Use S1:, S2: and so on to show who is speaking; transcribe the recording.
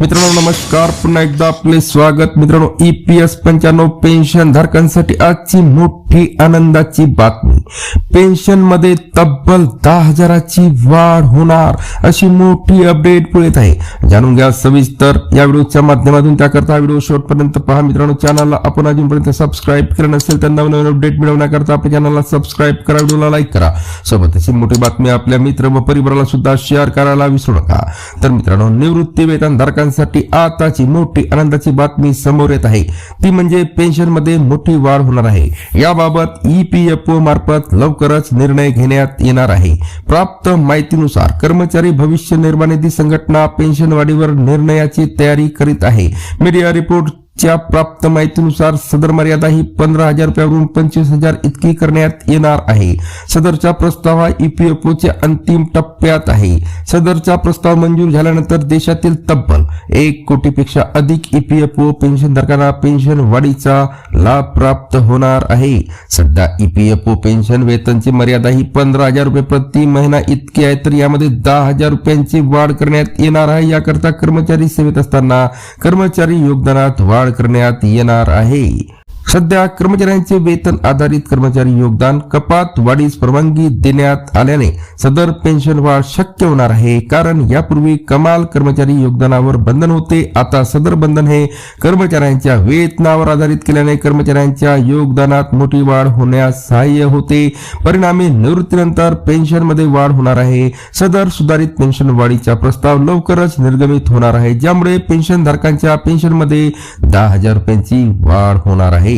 S1: मित्रांनो नमस्कार. पुन्हा एकदा आपले स्वागत. मित्रांनो ई पी एस पंच्याण्णव पेन्शन धारकांसाठी आजची मोठी आनंदाची बातमी. पेन्शनमध्ये तब्बल दहा हजाराची वाढ होणार अशी मोठी अपडेट पुढे आहे. जाणून घ्या सविस्तर या व्हिडिओच्या माध्यमातून. त्याकरता व्हिडिओ शेवटपर्यंत पहा. मित्रांनो चॅनलला आपण अजूनपर्यंत सबस्क्राईब केलं नसेल तर नवीन नवीन अपडेट मिळवण्याकरता आपल्या चॅनलला सबस्क्राईब करा. व्हिडिओला लाईक करा. सोबत अशी मोठी बातमी आपल्या मित्र व परिवाराला सुद्धा शेअर करायला विसरू नका. तर मित्रांनो निवृत्ती वेतन धारकांसाठी आताची मोठी आनंदाची बातमी समोर येत आहे. ती म्हणजे पेन्शनमध्ये मोठी वाढ होणार आहे. याबाबत ईपीएफओ मार्फत एफ लवकरच निर्णय घेण्यात येणार आहे. प्राप्त माहितीनुसार कर्मचारी भविष्य निर्वाह निधी संघटना पेन्शन वाढीवर निर्णयाची तयारी करीत आहे. मीडिया रिपोर्ट च्या प्राप्त माहितीनुसार सदर मर्यादा ही पंधरा हजार रुपयावरून पंचवीस हजार इतकी करण्यात येणार आहे. सदरचा प्रस्ताव हा ईपीएफओ च्या अंतिम टप्प्यात आहे. सदरचा प्रस्ताव मंजूर झाल्यानंतर देशातील तब्बल एक कोटीपेक्षा अधिक ईपीएफओ पेन्शनधारकांना पेन्शन वाढीचा लाभ प्राप्त होणार आहे. सध्या ईपीएफओ पेन्शन वेतनची मर्यादा ही पंधरा हजार रुपये प्रति महिना इतकी आहे तर यामध्ये दहा हजार रुपयांची वाढ करण्यात येणार आहे. याकरता कर्मचारी सेवेत असताना कर्मचारी योगदानात वाढ करण्यात येणार आहे. सध्या कर्मचाऱ्यांचे वेतन आधारित कर्मचारी योगदान कपात वाढीस परवानगी देण्यात आल्याने सदर पेन्शन वाढ शक्य होणार आहे. कारण यापूर्वी कमाल कर्मचारी योगदानावर बंधन होते. आता सदर बंधन हे कर्मचाऱ्यांच्या वेतनावर आधारित केल्याने कर्मचाऱ्यांच्या योगदानात मोठी वाढ होण्यास सहाय्य होते. परिणामी निवृत्तीनंतर पेन्शनमध्ये वाढ होणार आहे. सदर सुधारित पेन्शन वाढीचा प्रस्ताव लवकरच निर्गमित होणार आहे. ज्यामुळे पेन्शन धारकांच्या पेन्शनमध्ये दहा हजार रुपयांची वाढ होणार आहे.